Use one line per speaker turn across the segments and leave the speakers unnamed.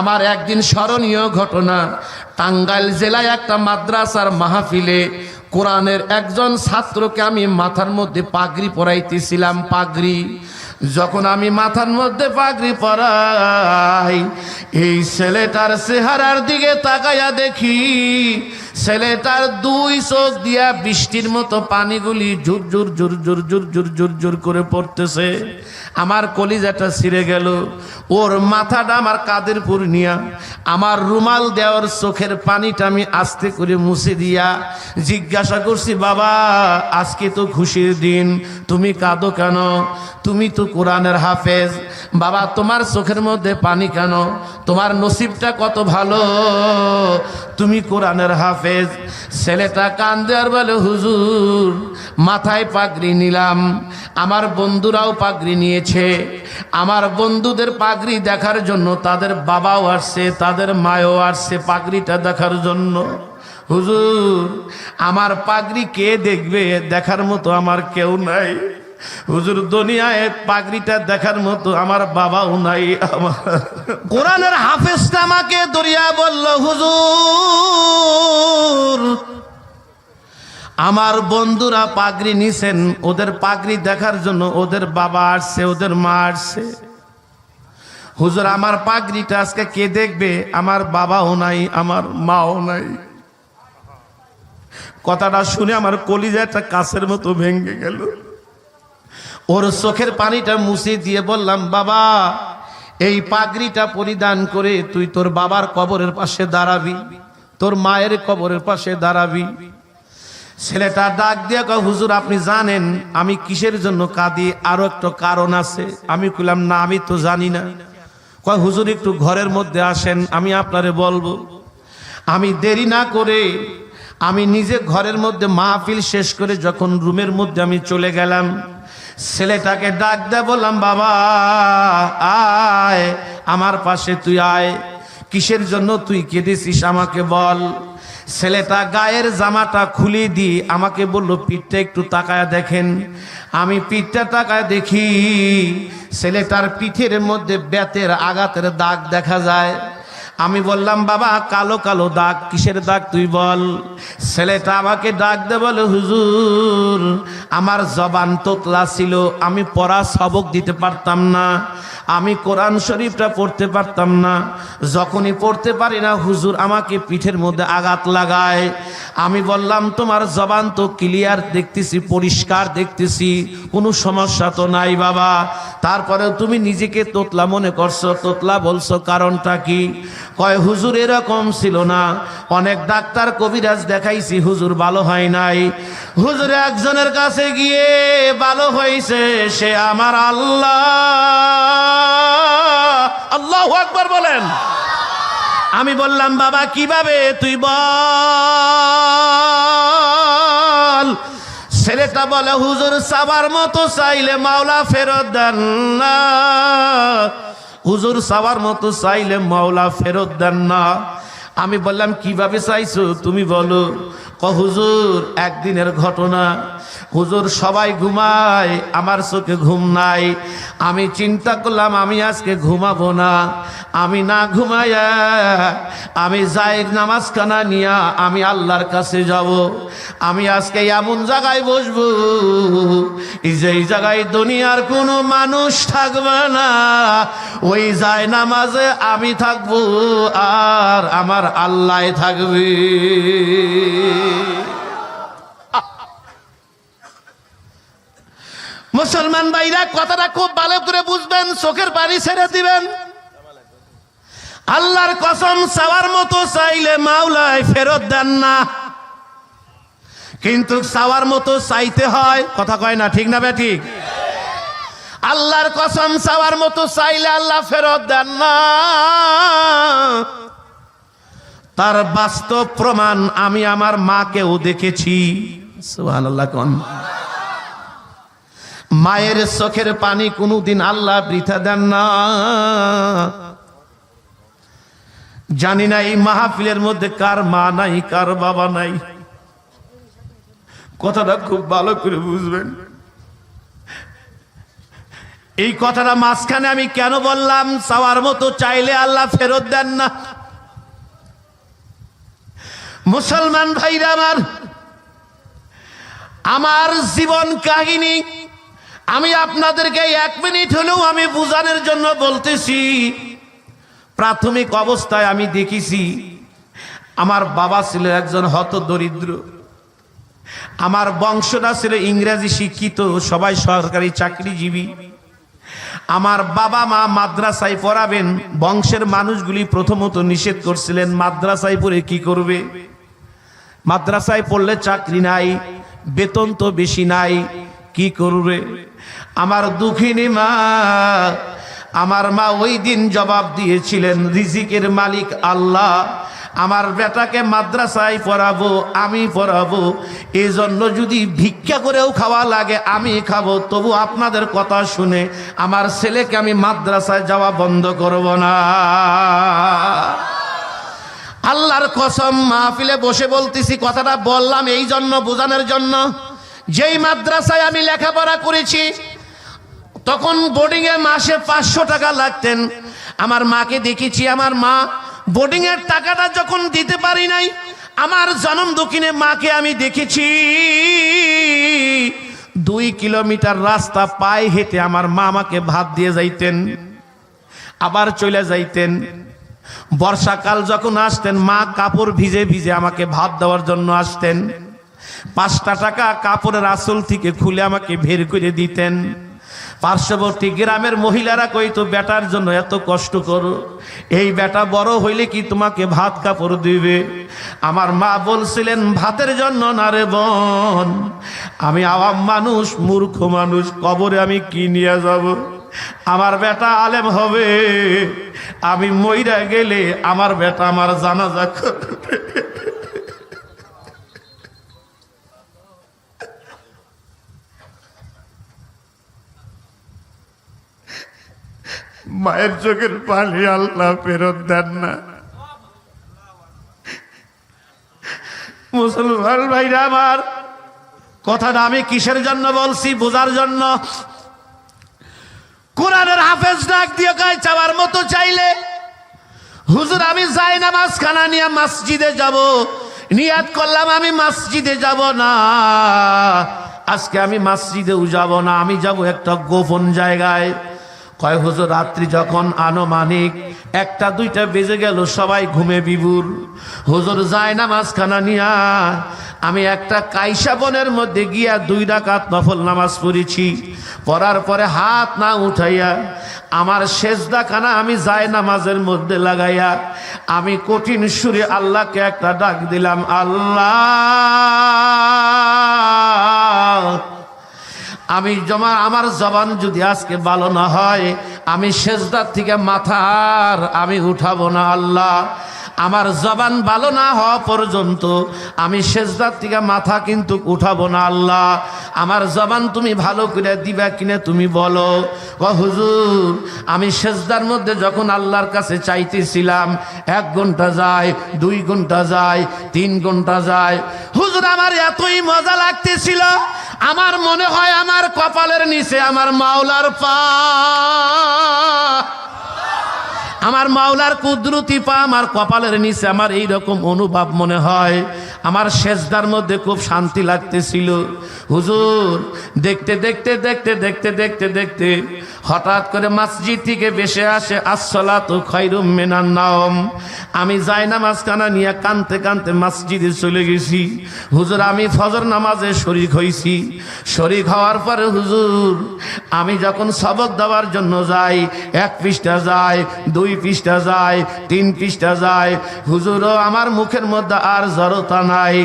আমার একদিন স্মরণীয় ঘটনা। টাঙ্গাইল জেলায় একটা মাদ্রাসার মাহফিলে কোরআনের একজন ছাত্রকে আমি মাথার মধ্যে পাগড়ি পরাইতেছিলাম, পাগড়ি। যখন আমি মাথার মধ্যে পাগড়ি পরাই, এই ছেলেটার চেহারার দিকে তাকাইয়া দেখি, ছেলেটার দুই চোখ দিয়া বৃষ্টির মতো পানিগুলি জুর জুর জুর জুর জুর জুর জুর জুর করে পড়তেছে। আমার কলিজাটা ছিঁড়ে গেল। ওর মাথাটা আমার কাদের পূর্ণিয়া আমার রুমাল দেওয়ার চোখের পানিটা আমি আস্তে করে মুছে দিয়া জিজ্ঞাসা করছি, বাবা, আজকে তো খুশির দিন, তুমি কাঁদো কেন? তুমি তো কোরআনের হাফেজ। বাবা, তোমার চোখের মধ্যে পানি কেন? তোমার নসিবটা কত ভালো? তুমি কোরআনের হাফেজ। ছেলেটা কান্দে আর বলে, হুজুর, মাথায় পাগড়ি নিলাম। আমার বন্ধুরাও পাগড়ি নিয়েছে। আমার বন্ধুদের পাগড়ি দেখার জন্য তাদের বাবাও আসছে, তাদের মায়ও আসছে পাগড়িটা দেখার জন্য। হুজুর, আমার পাগড়ি কে দেখবে? দেখার মতো আমার কেউ নাই। হুজুর, দুনিয়ায় পাগড়িটা দেখার মতো আমার বাবাও নাই, আমার কোরআনের হাফেজটা আমাকে দরিয়া বলল, হুজুর, আমার বন্ধুরা পাগড়ি নিছেন, ওদের পাগড়ি দেখার জন্য ওদের বাবা আসছে, ওদের মা আসছে। হুজুর, আমার পাগড়িটা আজকে কে দেখবে? আমার বাবাও নাই, আমার মাও নাই। কথাটা শুনে আমার কলিজাটা কাছের মতো ভেঙে গেল। ওর চোখের পানিটা মুছে দিয়ে বললাম, বাবা, এই পাগড়িটা পরিধান করে তুই তোর বাবার কবরের পাশে দাঁড়াবি, তোর মায়ের কবরের পাশে দাঁড়াবি। ছেলেটা ডাক দিয়ে হুজুর, আপনি জানেন আমি কিসের জন্য কাঁদি? আরও একটা কারণ আছে। আমি কইলাম, না, আমি তো জানি না। কয়, হুজুর, একটু ঘরের মধ্যে আসেন, আমি আপনারে বলব। আমি দেরি না করে আমি নিজে ঘরের মধ্যে মাহফিল শেষ করে যখন রুমের মধ্যে আমি চলে গেলাম ছেলেটাকে ডাক দে, বললাম, বাবা, আয়, আমার পাশে তুই আয়। কিসের জন্য তুই কেঁদেছিস আমাকে বল? ছেলেটা গায়ের জামাটা খুলে দিয়ে আমাকে বলল, পিঠটা একটু তাকায় দেখেন। আমি পিঠটা তাকায় দেখি, ছেলেটার পিঠের মধ্যে ব্যাতের আঘাতের দাগ দেখা যায়। আমি বললাম, বাবা, কালো কালো দাগ, কিসের দাগ তুই বল? ছেলেটা আমাকে ডাক দে বলে, হুজুর, আমার জবান তোতলা ছিল, আমি পড়া সবক দিতে পারতাম না, আমি কোরআন শরীফটা পড়তে পারতাম না, যখনই পড়তে পারি না, হুজুর আমাকে পিঠের মধ্যে আঘাত লাগায়। আমি বললাম, তোমার জবান তো ক্লিয়ার দেখতেছি, পরিষ্কার দেখতেছি, কোনো সমস্যা তো নাই বাবা। তারপরে তুমি নিজেকে তোতলা মনে করছ, তোতলা বলছো, কারণটা কি? কয়, হুজুর, এরকম ছিল না। অনেক ডাক্তার কবিরাজ দেখাইছি, হুজুর ভালো হয় নাই। হুজুর একজনের কাছে গিয়ে ভালো হয়েছে সে আমার আল্লাহ। আল্লাহ আকবার বলেন। আমি বললাম, বাবা, কীভাবে? তুই বল। ছেলেটা বলে, হুজুর, সাবার মতো চাইলে মাওলা ফেরত দেন না। হুজুর, সাবার মতো চাইলে মাওলা ফেরত দেন না। আমি বললাম, কীভাবে চাইছো তুমি বলো। ক হুজুর, একদিনের ঘটনা। হুজুর, সবাই ঘুমায়, আমার চোখে ঘুম নাই। আমি চিন্তা করলাম, আমি আজকে ঘুমাবো না। আমি না ঘুমাইয়া আমি যাই নামাজখানা নিয়া আমি আল্লাহর কাছে যাব। আমি আজকে এমন জায়গায় বসবো এই যে এই জায়গায় দুনিয়ার কোনো মানুষ থাকবে না। ওই যায় নামাজে আমি থাকব আর আমার আল্লাহ থাকবে। মুসলমান ভাইরা, কথাটা খুব ভালো করে বুঝবেন, চোখের পানি ছেড়ে দিবেন। আল্লাহর কসম, চাওয়ার মতো চাইলে মাওলায় ফেরত দেন না। কিন্তু চাওয়ার মতো চাইতে হয়, কথা কয় না, ঠিক না বে, ঠিক? আল্লাহর কসম, চাওয়ার মতো চাইলে আল্লাহ ফেরত দেন না। তার বাস্তব প্রমাণ আমি আমার মাকেও দেখেছি। মায়ের চোখের পানি কোনোদিন আল্লাহ বৃথা দেন না। জানি না এই মাহফিলের মধ্যে কার মা নাই, কার বাবা নাই। কথাটা খুব ভালো করে বুঝবেন। এই কথাটা মাঝখানে আমি কেন বললাম? চাওয়ার মতো চাইলে আল্লাহ ফেরত দেন না। মুসলমান ভাইরা আমার আমার জীবন কাহিনী আমি আপনাদেরকে এক মিনিট হলেও আমি বুঝানোর জন্য বলতেছি। প্রাথমিক অবস্থায় আমি দেখেছি, আমার বাবা ছিল একজন হত দরিদ্র। আমার বংশটা ছিল ইংরেজি শিক্ষিত, সবাই সরকারি চাকরিজীবী। আমার বাবা মা মাদ্রাসায় পড়াবেন, বংশের মানুষগুলি প্রথমত নিষেধ করছিলেন, মাদ্রাসায় পড়ে কি করবে? মাদ্রাসায় পড়লে চাকরি নাই, বেতন তো বেশি নাই, কি করবে? আমার দুঃখিনী মা, আমার মা ওই দিন জবাব দিয়েছিলেন, রিজিকের মালিক আল্লাহ, আমার বেটাকে মাদ্রাসায় পড়াবো, আমি পড়াবো এই জন্য যদি ভিক্ষা করেও খাওয়া লাগে, আমি খাব। তবু আপনাদের কথা শুনে আমার ছেলেকে আমি মাদ্রাসায় যাওয়া বন্ধ করব না। আল্লাহর কসম মাহফিলে বসে বলতেছি, কথাটা বললাম এই জন্য, বোঝানোর জন্য। যেই মাদ্রাসায় আমি লেখাপড়া করেছি, তখন বোর্ডিং এ মাসে পাঁচশো টাকা লাগতেন। আমার মাকে দেখেছি, আমার মা বোর্ডিং এর টাকাটা যখন দিতে পারি নাই, আমার জনম দক্ষিণে মাকে আমি দেখেছি, দুই কিলোমিটার রাস্তা পায়ে হেঁটে আমার মা আমাকে ভাত দিয়ে যাইতেন, আবার চলে যাইতেন। বর্ষাকাল যখন আসতেন, মা কাপড় ভিজে ভিজে আমাকে ভাত দেওয়ার জন্য আসতেন। পাঁচটা টাকা কাপড়ের আসল থেকে খুলে আমাকে বের করে দিতেন। পার্শ্ববর্তী গ্রামের মহিলারা কইতো, বেটার জন্য এত কষ্ট করো। এই বেটা বড় হইলে কি তোমাকে ভাত কাপড় দিবে? আমার মা বলছিলেন, ভাতের জন্য না রে বোন, আমি আওয়াম মানুষ, মূর্খ মানুষ, কবরে আমি কি নিয়ে যাব? আমার বেটা আলেম হবে। আমি মইরা গেলে আমার বেটা আমার জানাজা করবে। মায়ের চোখের পানি আল্লাহ ফেরত দেন না। মুসলমান ভাইরা আমার, কথাটা আমি কিসের জন্য বলছি বোঝার জন্য? কোরআনের হাফেজ ডাক দিয়ে গায়ে চাওয়ার মতো চাইলে? হুজুর, আমি যাই না মাঝখানা নিয়ে মসজিদে যাব। নিয়াত করলাম আমি মসজিদে যাব না। আজকে আমি মসজিদেও যাব না। আমি যাব একটা গোপন জায়গায়। কয় হুজুর, রাত্রি যখন আনুমানিক একটা, দুইটা বেজে গেল, সবাই ঘুমে বিবুর হুজুর যায় না মাঝখানা নিয়া, আমি একটা কাইসা বনের মধ্যে গিয়া দুই ডাকাত নফল নামাজ পড়েছি। পড়ার পরে হাত না উঠাইয়া, আমার শেষদা খানা আমি যায় নামাজের মধ্যে লাগাইয়া, আমি কঠিন সুরে আল্লাহকে একটা ডাক দিলাম, আল্লাহ! আমি জমা, আমার জবান যদি আজকে ভালো না হয়, আমি শেষদার থেকে মাথার আমি উঠাবো না আল্লাহ। আমার জবান ভালো না হওয়া পর্যন্ত আমি শেষদার থেকে মাথা কিন্তু উঠাবো না আল্লাহ। আমার জবান তুমি ভালো করে দিবা কিনা তুমি বলো। ও হুজুর, আমি শেষদার মধ্যে যখন আল্লাহর কাছে চাইতেছিলাম, এক ঘণ্টা যায়, দুই ঘণ্টা যায়, তিন ঘণ্টা যায়, হুজুর, আমার এতই মজা লাগতেছিল আমার মনে হয় আমার কপালের নিচে আমার মাওলার পা। আমার মাওলার কুদরতি পা আমার কপালের নিচে আমার এই রকম অনুভব মনে হয়। আমার শেষদার মধ্যে খুব শান্তি লাগতেছিল। হুজুর, দেখতে দেখতে দেখতে দেখতে দেখতে দেখতে হঠাৎ করে মসজিদ থেকে বেসে আসে আসলা তো খৈরুম মেনার নাম আমি যাই না মাঝখানা নিয়ে কানতে কানতে মসজিদে চলে গেছি। হুজুর, আমি ফজর নামাজে শরিক হয়েছি শরিক হওয়ার পরে হুজুর, আমি যখন সবক দেওয়ার জন্য যাই, এক পৃষ্ঠা যায়, দুই পৃষ্ঠা যায়, তিন পৃষ্ঠা যায় হুজুরও আমার মুখের মধ্যে আর জড়তা নাই।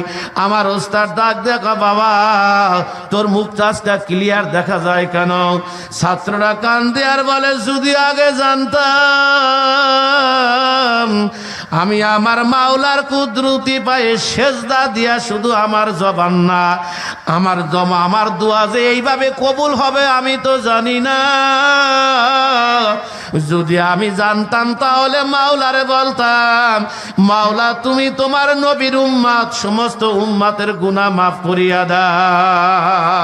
আমার ওস্তাদ ডাক, দেখা বাবা, তোর মুখ চাষটা ক্লিয়ার দেখা যায় কেন? ছাত্ররা কান্দে আর বলে, যদি আগে জানতাম, আমি আমার মাওলার কুদরতি পায়ে সেজদা দিয়া শুধু আমার জবান না, আমার জমা আমার দোয়া যে এইভাবে কবুল হবে, আমি তো জানি না। যদি আমি জানতাম, তাহলে মাওলারে বলতাম, মাওলা, তুমি তোমার নবীর উম্মাত সমস্ত উম্মাতের গুনাহ মাফ করিয়া দাও।